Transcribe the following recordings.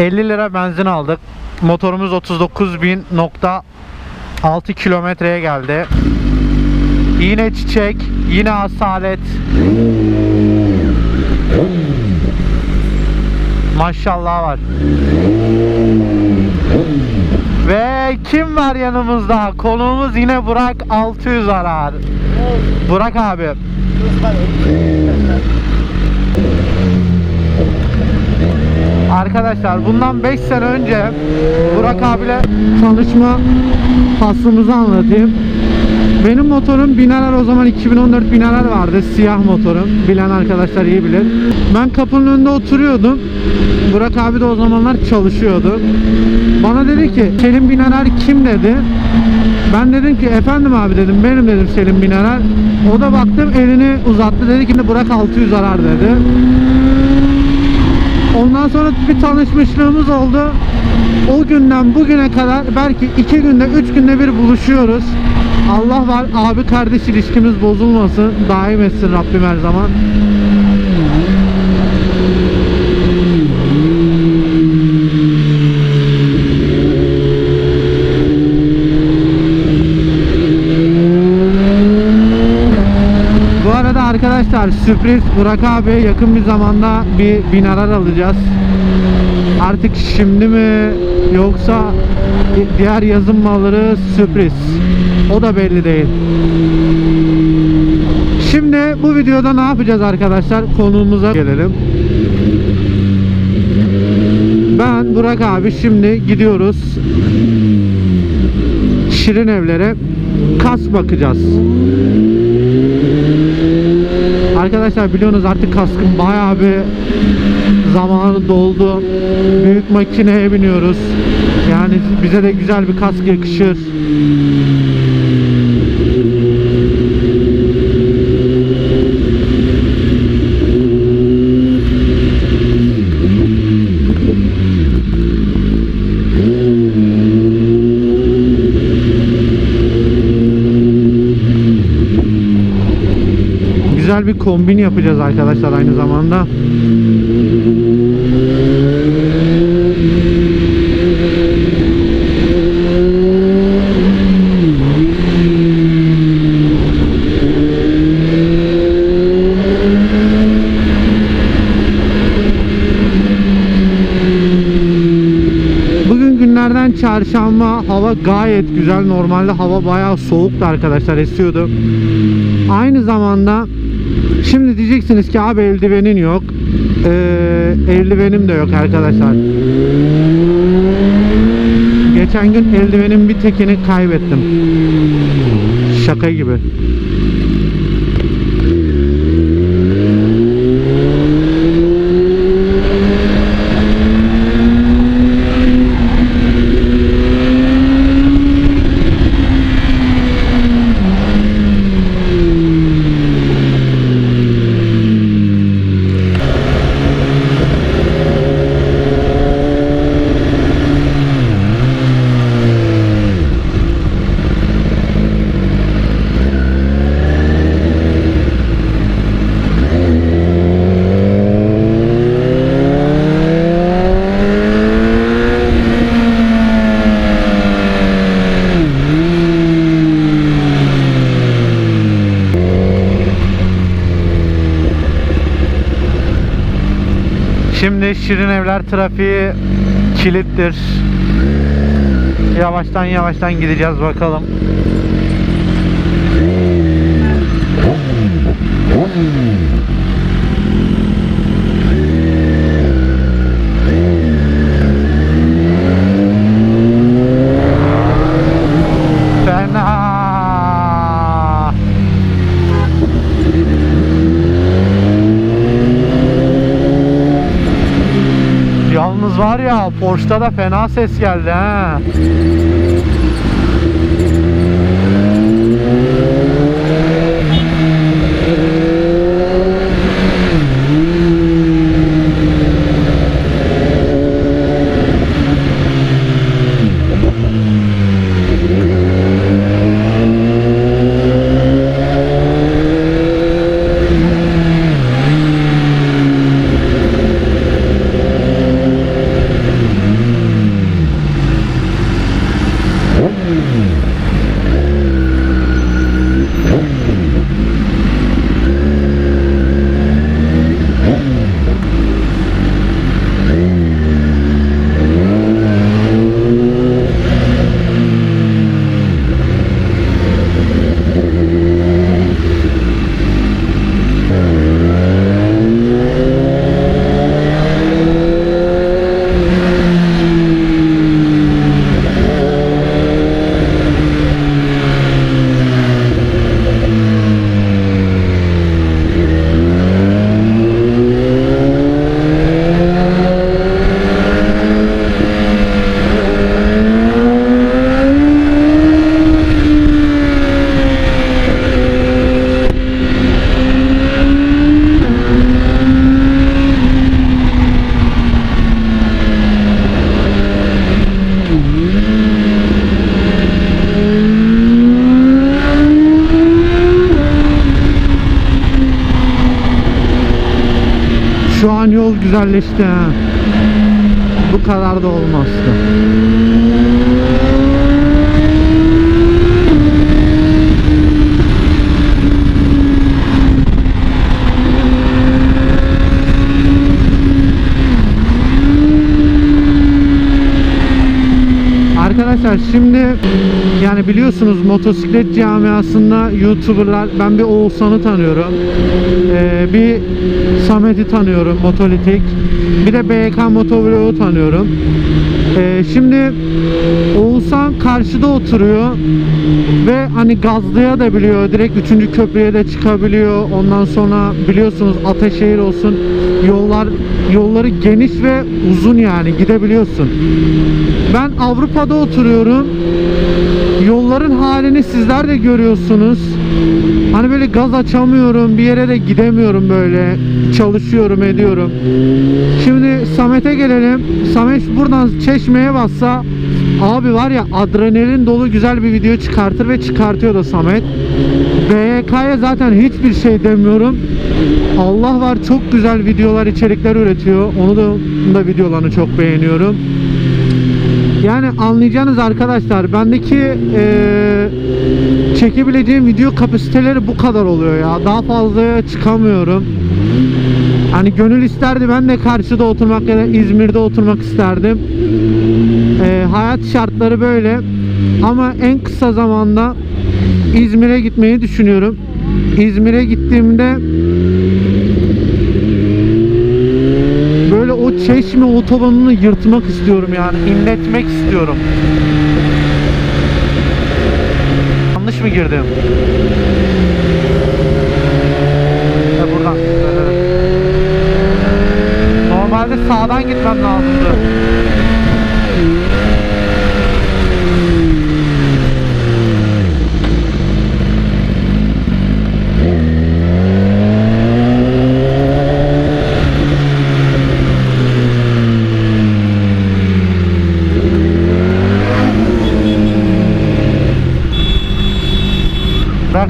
50 lira benzin aldık. Motorumuz 39.6 kilometreye geldi. Yine çiçek, yine asalet. Maşallah var. Ve kim var yanımızda? Konuğumuz yine Burak 600 arar. Burak abi. Arkadaşlar bundan 5 sene önce Burak abiyle tanışma faslımızı anlatayım. Benim motorum Binarar o zaman 2014 Binarar vardı. Siyah motorum. Bilen arkadaşlar iyi bilir. Ben kapının önünde oturuyordum. Burak abi de o zamanlar çalışıyordu. Bana dedi ki Selim Binarar kim dedi. Ben dedim ki efendim abi dedim benim dedim Selim Binarar. O da baktım elini uzattı dedi ki Burak 600 arar dedi. Ondan sonra bir tanışmışlığımız oldu. O günden bugüne kadar belki iki günde, üç günde bir buluşuyoruz. Allah var abi kardeş ilişkimiz bozulmasın. Daim etsin Rabbim her zaman. Bu arada arkadaşlar sürpriz Burak abi yakın bir zamanda bir binarar alacağız. Artık şimdi mi yoksa diğer yazın mı alırız sürpriz. O da belli değil. Şimdi bu videoda ne yapacağız arkadaşlar? Konuğumuza gelelim. Ben Burak abi şimdi gidiyoruz. Şirin evlere kas bakacağız. Arkadaşlar biliyorsunuz artık kaskın bayağı bir zamanı doldu. Büyük makineye biniyoruz. Yani bize de güzel bir kask yakışır. Güzel bir kombin yapacağız arkadaşlar aynı zamanda. Günlerden çarşamba hava gayet güzel. Normalde hava bayağı soğuktu arkadaşlar esiyordu. Aynı zamanda şimdi diyeceksiniz ki abi eldivenin yok. Ee, eldivenim de yok arkadaşlar. Geçen gün eldivenin bir tekini kaybettim. Şaka gibi. Şimdi Şirin Evler trafiği kilittir. Yavaştan yavaştan gideceğiz bakalım. Fena. Yalnız var Porsche'da da fena ses geldi ha. Mm-hmm. Ha. Bu kadar da olmazdı. Arkadaşlar şimdi yani biliyorsunuz motosiklet camiasında YouTuber'lar ben bir Oğuzhan'ı tanıyorum. Ee, bir Samet'i tanıyorum Motolitik. Bir de BK Motovlog'u tanıyorum. Ee, şimdi Oğuzhan karşıda oturuyor ve hani gazlaya da biliyor. Direkt 3. köprüye de çıkabiliyor. Ondan sonra biliyorsunuz Ataşehir olsun yollar yolları geniş ve uzun yani gidebiliyorsun. Ben Avrupa'da oturuyorum. Yolların halini sizler de görüyorsunuz. Hani böyle gaz açamıyorum, bir yere de gidemiyorum böyle. Çalışıyorum, ediyorum. Şimdi Samet'e gelelim. Samet buradan çeşmeye bassa abi var ya adrenalin dolu güzel bir video çıkartır ve çıkartıyor da Samet. BYK'ya zaten hiçbir şey demiyorum. Allah var çok güzel videolar, içerikler üretiyor. Onu da, da videolarını çok beğeniyorum. Yani anlayacağınız arkadaşlar bendeki eee, çekebileceğim video kapasiteleri bu kadar oluyor ya. Daha fazla çıkamıyorum. Hani gönül isterdi ben de karşıda oturmak ya da İzmir'de oturmak isterdim. Eee, hayat şartları böyle. Ama en kısa zamanda İzmir'e gitmeyi düşünüyorum. İzmir'e gittiğimde o çeşme otobanını yırtmak istiyorum yani inletmek istiyorum. Yanlış mı girdim? Ha, buradan. Normalde sağdan gitmem lazımdı.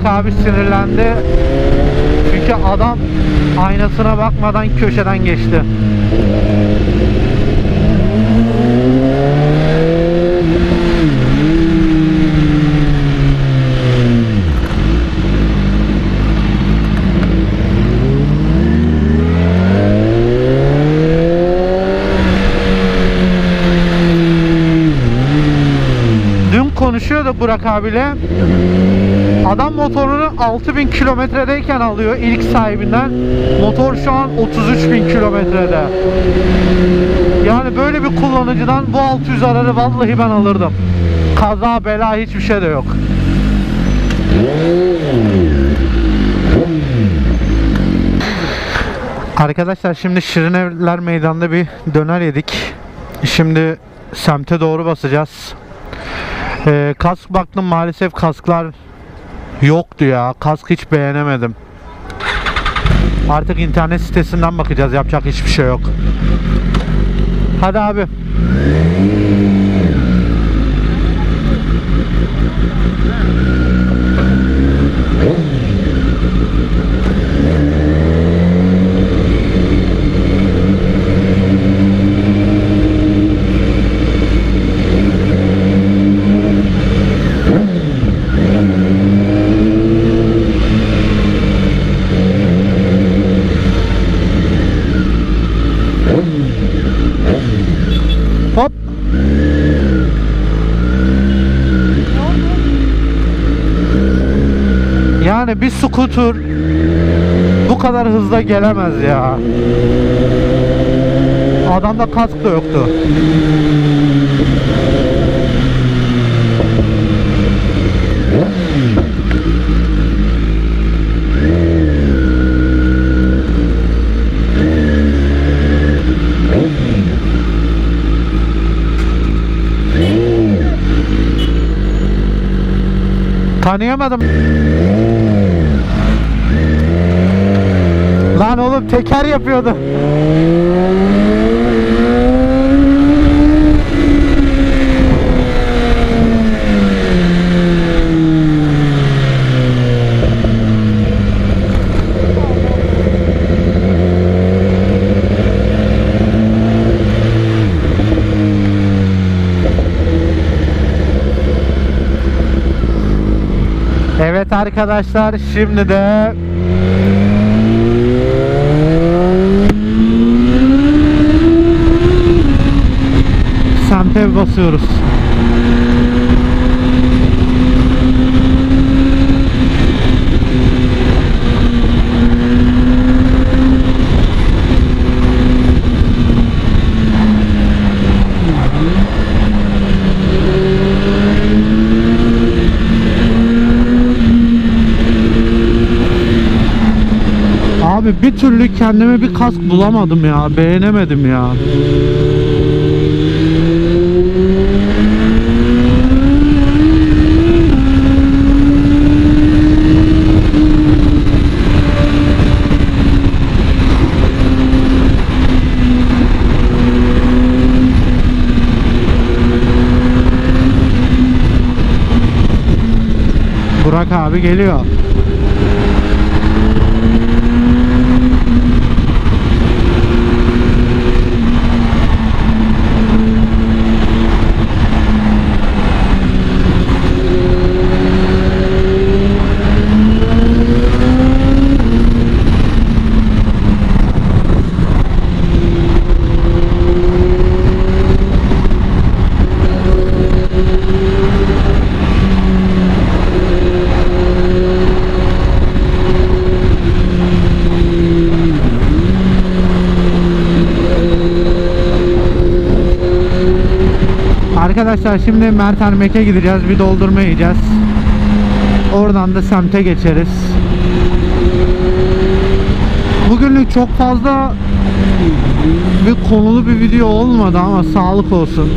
Bak abi sinirlendi. Çünkü adam aynasına bakmadan köşeden geçti. Dün konuşuyordu Burak abiyle. Adam motorunu 6000 kilometredeyken alıyor ilk sahibinden. Motor şu an 33.000 kilometrede. Yani böyle bir kullanıcıdan bu 600 ararı vallahi ben alırdım. Kaza bela hiçbir şey de yok. Arkadaşlar şimdi Şirin Evler Meydanı'nda bir döner yedik. Şimdi semte doğru basacağız. Ee, kask baktım maalesef kasklar yoktu ya. Kask hiç beğenemedim. Artık internet sitesinden bakacağız. Yapacak hiçbir şey yok. Hadi abi. Yani bir skuter bu kadar hızla gelemez ya. Adamda kask da yoktu. Tanıyamadım. yapıyordum, teker yapıyordum. Evet arkadaşlar şimdi de basıyoruz. Abi bir türlü kendime bir kask bulamadım ya. Beğenemedim ya. Burak abi geliyor. Arkadaşlar şimdi Mert Ermek'e gideceğiz. Bir doldurma yiyeceğiz. Oradan da semte geçeriz. Bugünlük çok fazla bir konulu bir video olmadı ama sağlık olsun.